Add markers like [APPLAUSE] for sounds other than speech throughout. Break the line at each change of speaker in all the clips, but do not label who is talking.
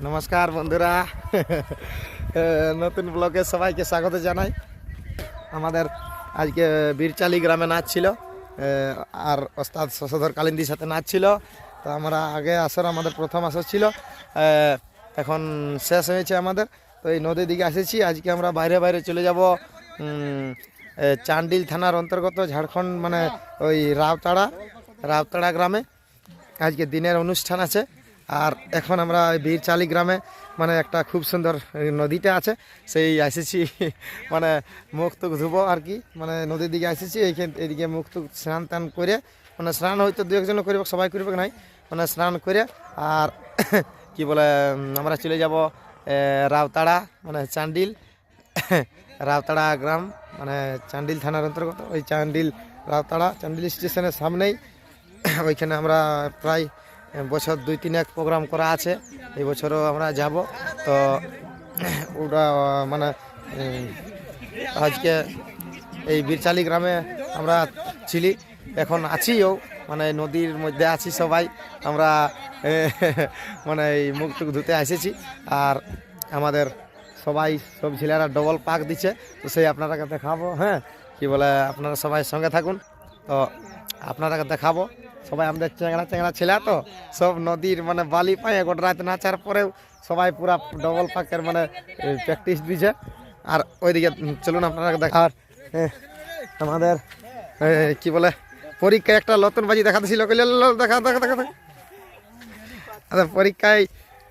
নমস্কার বন্ধুরা। [LAUGHS] নতুন ব্লগে সবাইকে স্বাগত জানাই। আমাদের আজকে বীরচালি গ্রামে নাচ ছিল আর ওস্তাদ শশধর কালিন্দির সাথে নাচ ছিল। তো আমরা আগে আসর, আমাদের প্রথম আসর ছিল। এখন শেষ হয়েছে আমাদের। তো এই নদীর দিকে এসেছি। আজকে আমরা বাইরে বাইরে চলে যাব চান্ডিল থানার অন্তর্গত ঝাড়খণ্ড মানে ওই রাউতাড়া রাউতাড়া গ্রামে। আজকে দিনের অনুষ্ঠান আছে। আর এখন আমরা বীর বীরচালি গ্রামে মানে একটা খুব সুন্দর নদীটা আছে, সেই এসেছি মানে মুখ টুক ধুবো আর কি মানে নদীর দিকে এসেছি এইখান এদিকে মুখ টুক স্নান টান করে মানে স্নান হয়তো দু একজন করবে, সবাই করবে নাই মানে স্নান করে, আর [COUGHS] কি বলে আমরা চলে যাব রাউতাড়া মানে চান্ডিল, [COUGHS] রাউতাড়া গ্রাম মানে চান্ডিল থানার অন্তর্গত, ওই চান্ডিল, রাউতাড়া চান্ডিল স্টেশনের সামনেই, [COUGHS] ওইখানে আমরা প্রায় বছর দুই তিন এক প্রোগ্রাম করা আছে। এই বছরও আমরা যাব। তো, ওটা মানে আজকে এই বীরচালি গ্রামে আমরা ছিলি। এখন আছিও মানে নদীর মধ্যে আছি সবাই। আমরা মানে এই মুখ টুক ধুতে এসেছি। আর আমাদের সবাই, সব ছেলেরা ডবল পাক দিচ্ছে। তো সেই আপনারাকে দেখাবো হ্যাঁ? কি বলে, আপনারা সবাই সঙ্গে থাকুন। তো আপনারাকে দেখাবো। সবাই আমাদের চেংড়া চেংড়া ছেলে তো সব নদীর মানে বালি পায়ে গোটা রাত নাচার পরেও সবাই পুরা ডবল ফাঁকের মানে প্র্যাকটিস দিছে। আর ওইদিকে চলুন আপনারা দেখা আর আমাদের কি বলে পরীক্ষায় একটা নতুন বাজি দেখাতেছিল দেখা দেখা দেখা। আচ্ছা পরীক্ষায়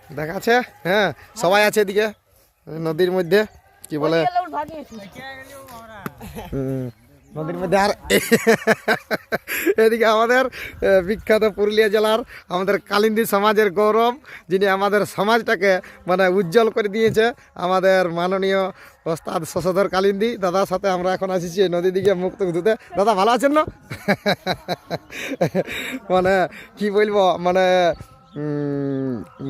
দেখাচ্ছে হ্যাঁ সবাই আছে এদিকে নদীর মধ্যে কি বলে? হুম, নদীর মধ্যে আর [LAUGHS] এদিকে আমাদের বিখ্যাত পুরুলিয়া জেলার আমাদের কালিন্দী সমাজের গৌরব, যিনি আমাদের সমাজটাকে মানে উজ্জ্বল করে দিয়েছে, আমাদের মাননীয় ওস্তাদ শশধর কালিন্দি। দাদার সাথে আমরা এখন আসিছি নদী দিকে মুখ টুক ধুতে। দাদা, ভালো আছেন না? [LAUGHS] মানে কি বলব মানে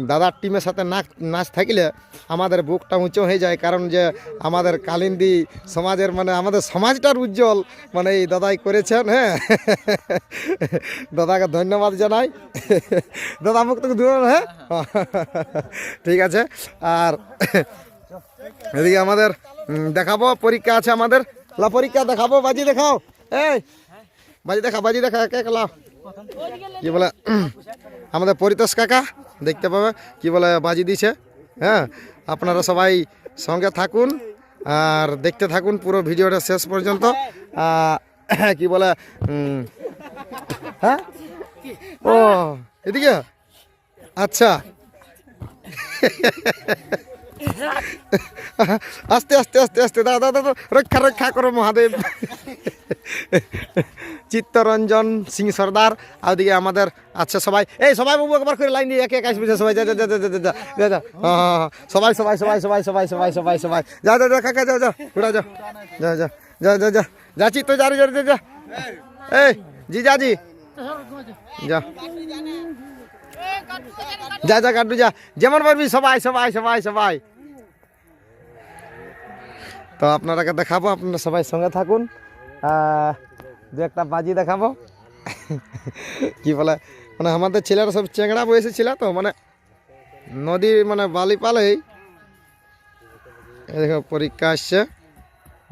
দাদার টিমের সাথে নাচ নাচ থাকলে আমাদের বুকটা উঁচু হয়ে যায়। কারণ যে আমাদের কালিন্দি সমাজের মানে আমাদের সমাজটার উজ্জ্বল মানে এই দাদাই করেছেন হ্যাঁ? দাদাকে ধন্যবাদ জানাই। দাদা মুখ থেকে দূর হ্যাঁ? ঠিক আছে। আর এদিকে আমাদের দেখাবো, পরীক্ষা আছে আমাদের। লা পরীক্ষা দেখাবো, বাজি দেখাও। এই, বাজি দেখা বাজি দেখা কে লাও। কি বলে, [CLEARS THROAT] আমাদের পরিতোষ কাকা, দেখতে পাবে কি বলে বাজি দিছে হ্যাঁ? আপনারা সবাই সঙ্গে থাকুন আর দেখতে থাকুন পুরো ভিডিওটা শেষ পর্যন্ত। [CLEARS THROAT] কি বলে হ্যাঁ? ও, এদিকে? আচ্ছা। [LAUGHS] আস্তে আস্তে আস্তে আস্তে, দাদা দাদা, রক্ষা রক্ষা করো মহাদেব। [LAUGHS] চিত্তরঞ্জন সিং সর্দার আর ওদিকে আমাদের আচ্ছা সবাই এই সবাই বাবু একবার করে লাইন দিয়ে একে এক আসবে সবাই যা যা যা যা যা, যা হ্যাঁ, হ্যাঁ, হ্যাঁ। সবাই সবাই সবাই সবাই সবাই সবাই সবাই সবাই যা যা যা কাকা যা যা ঘুরা যা যা যা যা যা যা যা রে, যা রে, যা যা এই জি যা জি যা যা যা কাটু যা যেমন পারবি সবাই সবাই সবাই সবাই তো আপনারাকে দেখাবো আপনারা সবাই সঙ্গে থাকুন দু একটা বাজি দেখাবো। কি বলে? মানে আমাদের ছেলেরা সব চেংড়া বয়সে ছিল তো মানে নদীর মানে বালি পালেই এই দেখো, পরীক্ষা আসছে।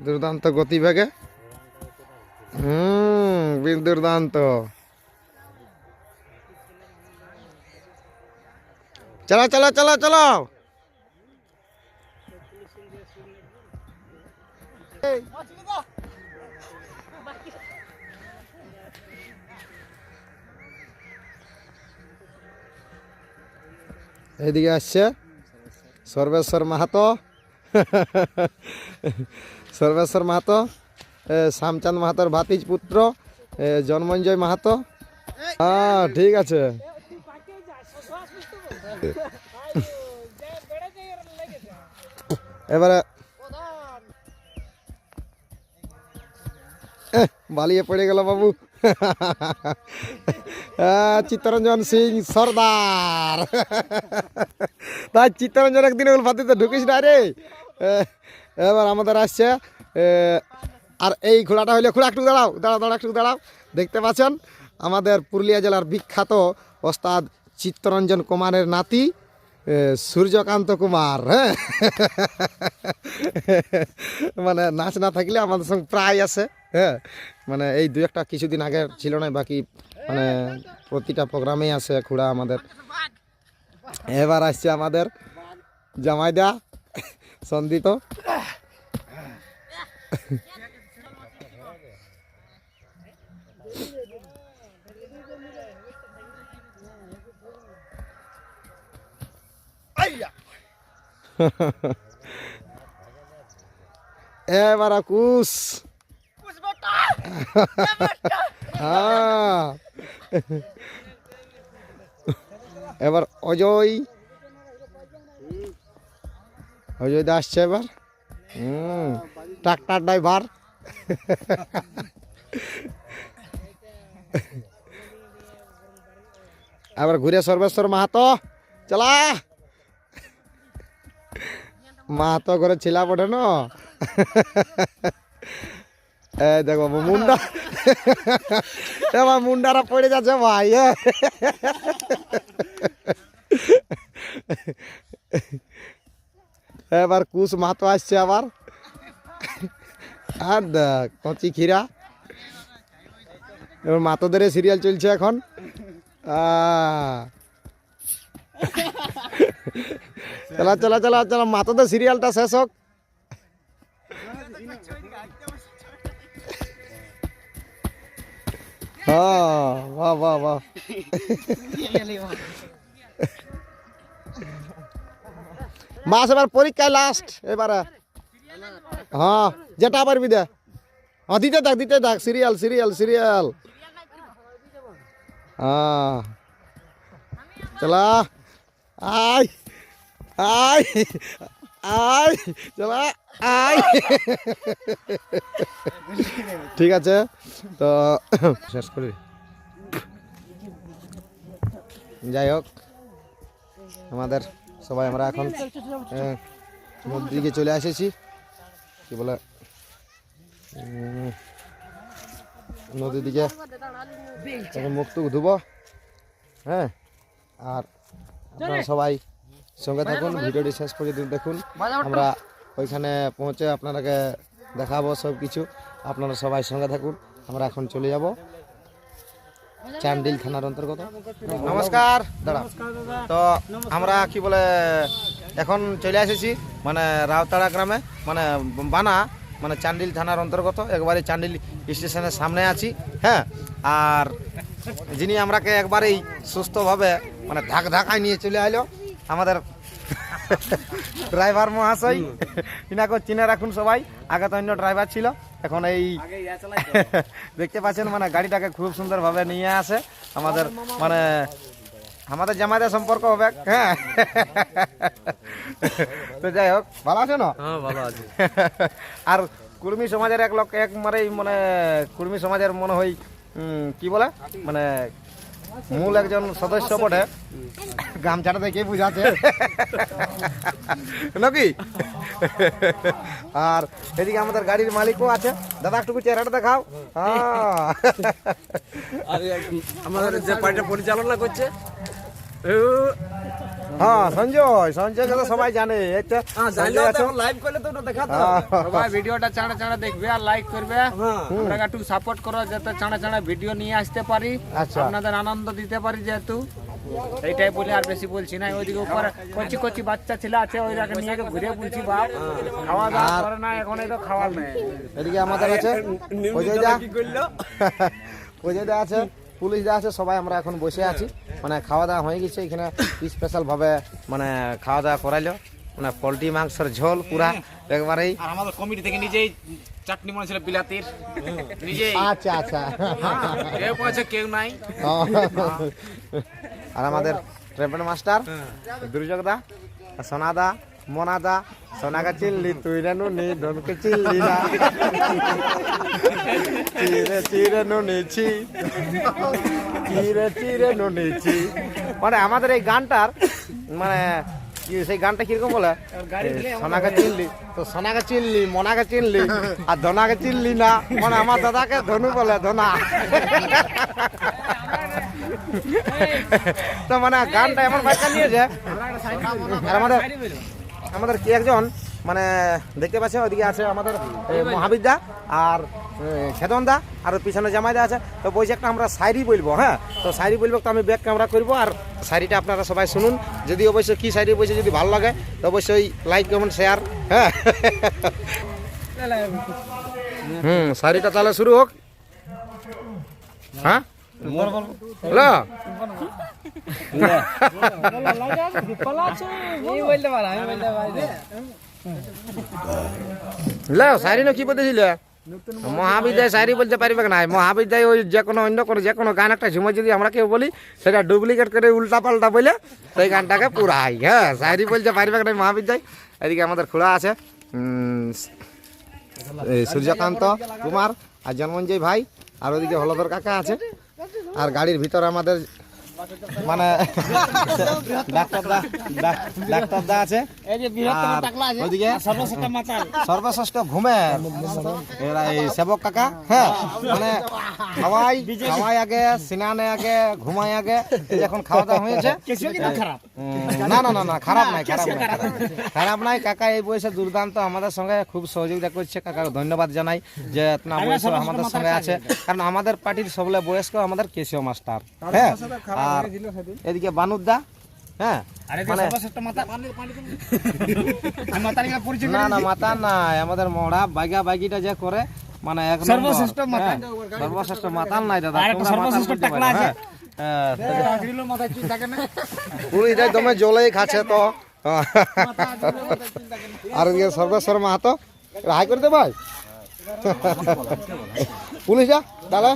দুর্দান্ত গতিবেগে। হুম বীর দুর্দান্ত। চলো চলো চলো চলো। এদিকে আসছে। সর্বেশ্বর মাহাতো। সর্বেশ্বর মাহাতো শ্যামচাঁদ মাহাতোর ভাতিজ পুত্র জন্মঞ্জয় মাহাতো। হ্যাঁ ঠিক আছে। এবারে বালিয়ে পড়ে গেল বাবু। [LAUGHS] চিত্তরঞ্জন সিং সর্দার। [LAUGHS] তাই চিত্তরঞ্জন একদিন ওগুলো ফাতিতে ঢুকিস না রে। এবার আমাদের আসছে আর এই ঘোড়াটা হইলে, ঘোড়া একটু দাঁড়াও দাঁড়াও দাঁড়াও, একটু দাঁড়াও। দেখতে পাচ্ছেন, আমাদের পুরুলিয়া জেলার বিখ্যাত ওস্তাদ চিত্তরঞ্জন কুমারের নাতি। সূর্যকান্ত কুমার হ্যাঁ? মানে নাচ না থাকলে আমাদের সঙ্গে প্রায় আছে হ্যাঁ? মানে এই দু একটা কিছুদিন আগে ছিল না, বাকি মানে প্রতিটা প্রোগ্রামেই আছে খুড়া আমাদের। এবার আসছে আমাদের জামাইদা সন্দীপ এবার কুস হ্যাঁ এবার অজয় অজয় দা আসছে এবার হুম ট্রাক্টার ড্রাইভার এবার ঘুরে সর্বেশ্বর মাহাতো চলা মাহাতো করে ছিলা পড়ে ন? এ, দেখো মুন্ডা। এবার মুন্ডারা পড়ে যাচ্ছে ভাই, এ। এবার কুশ মাহাতো আসছে আবার। আর কচি খিরা এবার মাতোদের সিরিয়াল চলছে এখন। আহ। চলা চলা চলা চলা মাতোদের সিরিয়ালটা শেষ হোক। হ্যাঁ মাস এবার পরীক্ষায় লাস্ট এবারে। হ্যাঁ যেটা পারবি দে। হ্যাঁ দিতে থাক দিতে থাক সিরিয়াল সিরিয়াল সিরিয়াল হ্যাঁ। চলা। আয় আয় আয় চলা আয়। ঠিক আছে তো শেষ করি। যাই হোক আমাদের সবাই আমরা এখন দিকে চলে এসেছি। কি বলে? নদীর দিকে মুখ টুক ধুবো হ্যাঁ? আর আপনারা সবাই সঙ্গে থাকুন ভিডিওটি শেষ পর্যন্ত দেখুন। আমরা ওইখানে পৌঁছে আপনাদেরকে দেখাবো সব কিছু। আপনারা সবাই সঙ্গে থাকুন আমরা এখন চলে যাব চান্ডিল থানার অন্তর্গত। নমস্কার। দাদা। তো আমরা কি বলে এখন চলে এসেছি মানে রাউতাড়া গ্রামে মানে বানা মানে চান্ডিল থানার অন্তর্গত। একবারে চান্ডিল স্টেশনের সামনে আছি হ্যাঁ। আর যিনি আমরাকে একবারেই সুস্থভাবে মানে ধাক ধাকায় নিয়ে চলে আইলো। আমাদের ড্রাইভার মহাশয়। ইনাকে চিনে রাখুন সবাই। আগে তো অন্য ড্রাইভার ছিল এখন এই [LAUGHS] দেখতে পাচ্ছেন মানে গাড়িটাকে খুব সুন্দরভাবে নিয়ে আসে। আমাদের মানে আমাদের জামাইদের সম্পর্ক হবে। হ্যাঁ। তো যাই হোক ভালো আছে না?
হ্যাঁ ভালো আছে।
আর কুর্মী সমাজের এক লোক এক মানে মানে কুর্মী সমাজের মনে হয় কি বলে? মানে মূল একজন সদস্য বটে। গামছাটা দেখে বুঝাচ্ছে। নাকি? আর এদিকে আমাদের গাড়ির মালিকও আছে। দাদা, একটু চেহারাটা দেখাও।
আমাদের যে পার্টিটা পরিচালনা করছে
হ্যাঁ সঞ্জয় সঞ্জয়কে তো সবাই জানে।
হ্যাঁ, জানলে
সঞ্জয়
তো
আছে।
এখন লাইভ করলে তো ওটা দেখাতো
হ্যাঁ।
সবাই ভিডিওটা চাঁড়া চাঁড়া দেখবে আর লাইক করবে।
হ্যাঁ।
আমরা একটু সাপোর্ট করো যাতে চাঁড়া চাঁড়া ভিডিও নিয়ে আসতে পারি।
আচ্ছা।
আপনাদের আনন্দ দিতে পারি যেহেতু। এইটাই বলে আর বেশি বলছি না। ওইদিকে উপরে কচি কচি বাচ্চা ছেলে আছে ওই রাখে নিয়ে ঘুরে বলছি বাপ। খাওয়া দাওয়া করে না এখন এই তো খাওয়ার নেই।
এদিকে আমাদের আছে।
কি [LAUGHS]
দা আছে। পুলিশ দা আছে সবাই আমরা এখন বসে আছি। মানে খাওয়া দাওয়া হয়ে গেছে এখানে স্পেশাল ভাবে মানে খাওয়া দাওয়া করাইলো। মানে পোলট্রি মাংসের ঝোল পুরা একবারেই।
আর আমাদের কমিটি থেকে নিজেই চাটনি মনে ছিল বিলাতির। নিজেই।
আচ্ছা আচ্ছা।
কেউ পয়সা কেউ নাই।
আর আমাদের ট্রেভেল মাস্টার দুর্যোগ দা সোনা দা মোনা দা সোনাকে চিনলি তুই রে নুনি ধনকে চিনলি না। চিরে চিরে নুনিছি চিরে চিরে নুনিছি মানে আমাদের এই গানটার মানে সেই গানটা কীরকম বলে? এ, সোনাকে চিনলি তো সোনাকে চিনলি মোনাকে চিনলি আর ধনাকে চিনলি না। মানে আমার দাদাকে ধনু বলে ধনা। তো মানে গানটা এমন ভাইকা নিয়েছে আর আমাদের আমাদের কি একজন মানে দেখতে পাচ্ছেন ওইদিকে আছে আমাদের মহাবিদ্যা আর খেদন দা আর পিছনে জামাইদা আছে। তো বলছে একটা আমরা শায়রি বলব হ্যাঁ? তো শায়রি বলব, তো আমি ব্যাক ক্যামেরা করব, আর শায়রিটা আপনারা সবাই শুনুন। যদি অবশ্যই কি শায়রি বলছে, যদি ভালো লাগে, তো অবশ্যই লাইক কমেন্ট শেয়ার হ্যাঁ? হুম শায়রিটা তাহলে শুরু হোক। হ্যাঁ? হ্যালো? কি মহাবিদ্যায় শায়রি বলতে পারবে না মহাবিদ্যায় ওই যে কোনো অন্য কোনো যে কোনো গান একটা ঝুমে যদি আমরা কেউ বলি, সেটা ডুপ্লিকেট করে উল্টা পাল্টা বলে সেই গানটাকে পুরাই। হ্যাঁ শায়রি বলতে পারবে না মহাবিদ্যায়। এদিকে আমাদের খোলা আছে। সূর্যকান্ত কুমার আর জন্মঞ্জয় ভাই। আর ওদিকে হলদর কাকা আছে। আর গাড়ির ভিতরে আমাদের মানে ডাক্তার দা ডাক- ডাক্তার দা আছে। ওদিকে সর্বশ্রেষ্ঠ এরা এই সেবক কাকা হ্যাঁ? মানে খাওয়াই খাওয়াই আগে স্নানে আগে ঘুমাই আগে এই যখন খাওয়া দাওয়া হয়েছে। না না না না খারাপ নাই খারাপ নাই খারাপ। নাই। কাকা এই বয়সে দুর্দান্ত আমাদের সঙ্গে খুব সহযোগিতা করছে কাকাকে ধন্যবাদ জানাই যে এতনা বয়স আমাদের সঙ্গে আছে। কারণ আমাদের পার্টির সবলে বয়স্ক আমাদের কেশিও মাস্টার হ্যাঁ? আর এদিকে বানুদ্দা হ্যাঁ? মানে [LAUGHS] না না মাতা নাই আমাদের মড়া বাইগা বাইগিটা যে করে মানে এক সর্বশ্রেষ্ঠ মাতা। সর্বশ্রেষ্ঠ মাতাল নাই দাদা বলতে পারো, হ্যাঁ। হ্যাঁ, জলেই খাচ্ছে তো। আর সর্বেশ্বর মাহাতো হাই করে দে ভাই পুলিশ যা তাহলে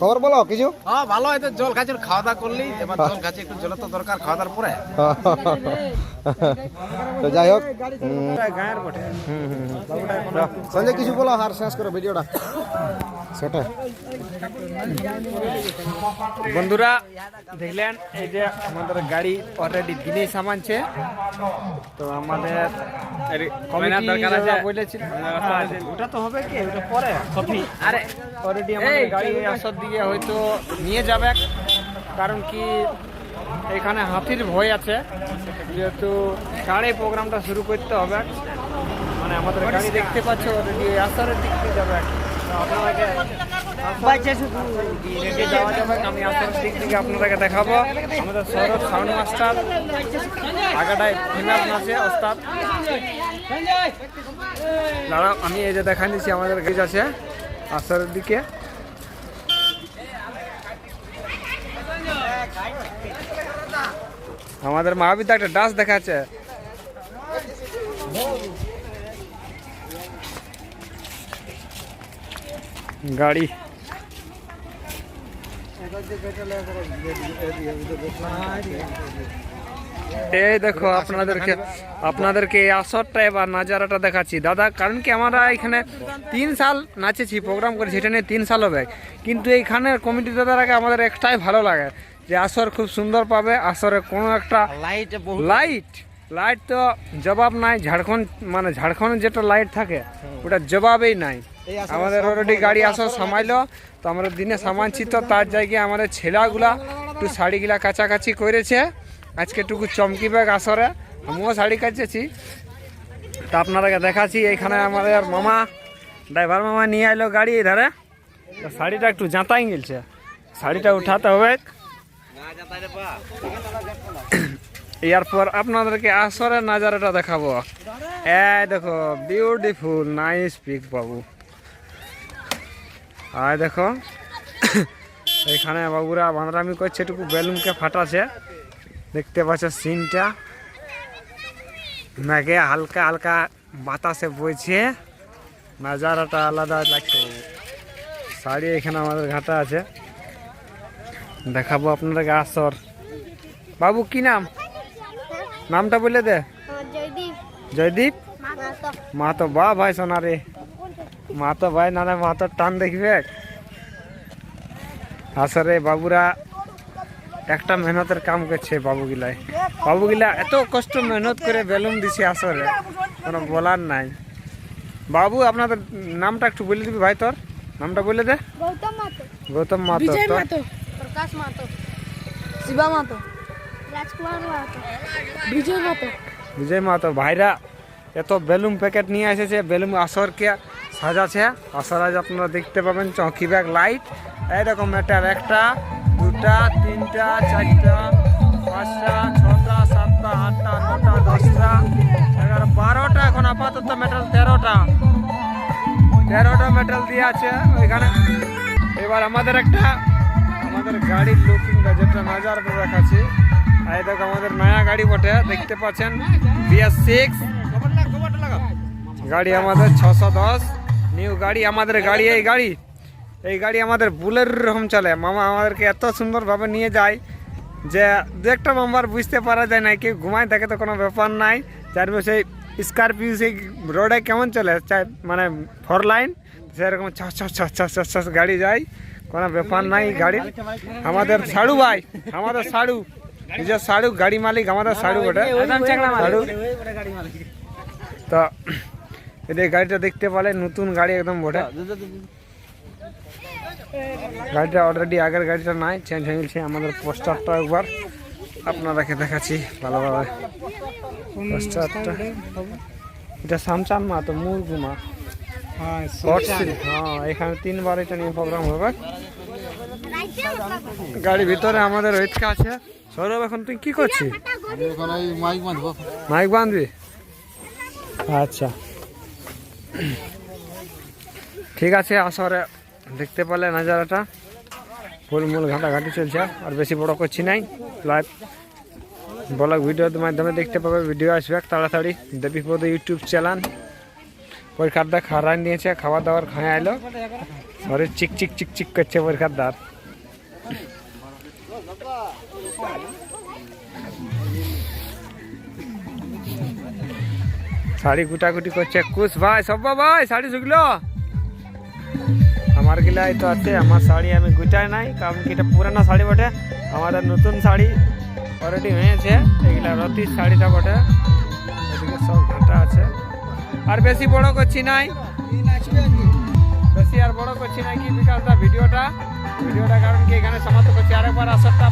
খবর বলো কিছু?
হ্যাঁ ভালো হয়তো জল খাচ্ছি খাওয়া দাওয়া করলি এবার জল খাচ্ছি একটু জল তো দরকার খাওয়া দাওয়ার পরে।
তো যাই হোক
গায়ের বটে
হুম, হুম, হুম। সঞ্জয় কিছু বলো আর শেষ করো ভিডিওটা। সেটা
বন্ধুরা দেখলেন এই যে আমাদের গাড়ি অলরেডি দিনেই সামানছে। তো আমাদের ওটা তো হবে কি? ওটা পরে? আরে অলরেডি আমাদের গাড়ি আসার দিকে হয়তো নিয়ে যাবে। কারণ কি এখানে হাতির ভয় আছে। যেহেতু গাড়ি প্রোগ্রামটা শুরু করতে হবে। মানে আমাদের গাড়ি দেখতে পাচ্ছ অলরেডি আসারের দিক দিয়ে যাবে। আপনাদেরকে আমি আসার আপনাদেরকে দেখাবো। আমাদের আছে আমি এই যে দেখা দিচ্ছি আমাদের গেজ আছে আসারের দিকে। আমাদের মহাবিদ্যা একটা ডান্স দেখাচ্ছে। গাড়ি। এই দেখো আপনাদেরকে আপনাদেরকে এই আসরটা এবার নাজারাটা দেখাচ্ছি। দাদা কারণ কি আমরা এখানে তিন সাল নাচেছি প্রোগ্রাম করেছি এটা নিয়ে তিন সাল হবে কিন্তু এইখানে কমিটি দাদারাকে আমাদের একটাই ভালো লাগে যে আসর খুব সুন্দর পাবে আসরে কোনো একটা
লাইট
লাইট লাইট তো জবাব নাই ঝাড়খণ্ড মানে ঝাড়খণ্ডের যেটা লাইট থাকে ওটা জবাবেই নাই। আমাদের অলরেডি গাড়ি আসর সামাইলো তো আমরা দিনে সামানছি তো তার জায়গায় আমাদের ছেলাগুলা একটু শাড়িগুলা কাছাকাছি করেছে। আজকে একটু চমকি ব্যাগ আসরে। আমিও শাড়ি কাচেছি। তা আপনারাকে দেখাচ্ছি এইখানে আমাদের মামা ড্রাইভার মামা নিয়ে এলো গাড়ি ধারে তো শাড়িটা একটু জাঁতাই গেলছে শাড়িটা উঠাতে হবে। এরপর আপনাদেরকে আসরের নাজারাটা দেখাবো। এই দেখো বিউটিফুল নাইস পিক বাবু। আর দেখো এখানে বাবুরা বাঁদরামি করছে একটু বেলুনকে ফাটাছে। দেখতে পাচ্ছ সিনটা। মেঘে হালকা হালকা বাতাসে বইছে। নাজারাটা আলাদা লাগছে। শাড়ি এখানে আমাদের ঘাটা আছে। দেখাবো আপনাদেরকে আসর। বাবু কি নাম? নামটা বলে দে।
জয়দীপ।
জয়দীপ? মা তো। বা ভাই সোনা রে মা তো ভাই না মা তো টান দেখবে। আসরে বাবুরা একটা মেহনতের কাম করছে বাবুগিলাই বাবুগিলা এত কষ্ট মেহনত করে বেলুন দিছে আসরে কোনো বলার নাই। বাবু আপনাদের নামটা একটু বলে দিবি ভাই তোর? নামটা বলে দে।
গৌতম
মাতো।
প্রকাশ শিবা মাতো। রাজকুমার মাতো। বিজয় মাতো।
বিজয় মাতো ভাইরা এত বেলুন প্যাকেট নিয়ে এসেছে, বেলুন আসরকে সাজাছে আসর আজ আপনারা দেখতে পাবেন, চৌকি ব্যাগ লাইট এইরকম মেটার একটা, দুটা, তিনটা, চারটা, পাঁচটা, ছটা, সাতটা, আটটা, নটা, দশটা, এগারো, বারোটা, এখন আপাতত মেটাল তেরোটা। তেরোটা মেটাল দিয়ে আছে ওইখানে। এবার আমাদের একটা, আমাদের গাড়ির লুকিংটা যেটা নাজারটা দেখাচ্ছি। আর এই দেখো আমাদের নয়া গাড়ি বটে, দেখতে পাচ্ছেন বিএস সিক্স গাড়ি আমাদের ছশো দশ নিউ গাড়ি আমাদের গাড়ি এই গাড়ি এই গাড়ি আমাদের বুলের রকম চলে মামা আমাদেরকে এত সুন্দরভাবে নিয়ে যায় যে দু একটা নাম্বার বুঝতে পারা যায় না কেউ ঘুমায় থাকে তো কোনো ব্যাপার নাই যার সেই স্করপিও সেই রোডে কেমন চলে মানে ফোর লাইন সেরকম ছ ছ ছ ছ ছ গাড়ি যায় কোনো ব্যাপার নাই গাড়ির আমাদের সাড়ু ভাই আমাদের সাড়ু নিজের সাড়ু গাড়ি মালিক আমাদের সাড়ু ওটা সাড়ু তো এদের গাড়িটা দেখতে পালে নতুন গাড়ি একদম বটে। গাড়িটা অলরেডি আগের গাড়িটা নাই চেঞ্জ হয়ে গেছে আমাদের পোস্টারটা একবার। আপনারাকে দেখাচ্ছি ভালোভাবে। পোস্টারটা এটা সামচান মা তো মুরগুমা হ্যাঁ এখানে তিনবার এটা নিয়ে প্রোগ্রাম হবে। গাড়ির ভিতরে আমাদের রোহিতকা আছে। সৌরভ এখন তুই কি করছিস? মাইক বাঁধবি? আচ্ছা। ঠিক আছে, আসরে দেখতে পেলে নাজারাটা ফুলমূল ঘাটাঘাটি চলছে, আর বেশি বড় করছি নাই। লাইভ ব্লগ ভিডিওর মাধ্যমে দেখতে পাবে ভিডিও আসবে তাড়াতাড়ি। Debipada YouTube channel. পরীক্ষার দা খাওয়া নিয়েছে খাবার দাবার খায় আইলো। শরীর চিক চিক চিক চিক করছে পরীক্ষার দার শাড়ি কুটাকুটি করছে কুশ ভাই সব ভাই, শাড়ি শুকলো? আমার গিলাই তো আছে, আমার শাড়ি আমি গুটাই নাই, কারণ কি এটা পুরানো শাড়ি বটে আমাদের নতুন শাড়ি অলরেডি হয়েছে, এগুলা রতির শাড়িটা বটে, এদিকে সব ঘাটা আছে। আর বেশি বড় করছি নাই। বেশি আর বড় করছি নাই, কি বিকাশটা ভিডিওটা? ভিডিওটা কারণ কি এখানে সমাপ্ত করছি, আরেকবার আসরটা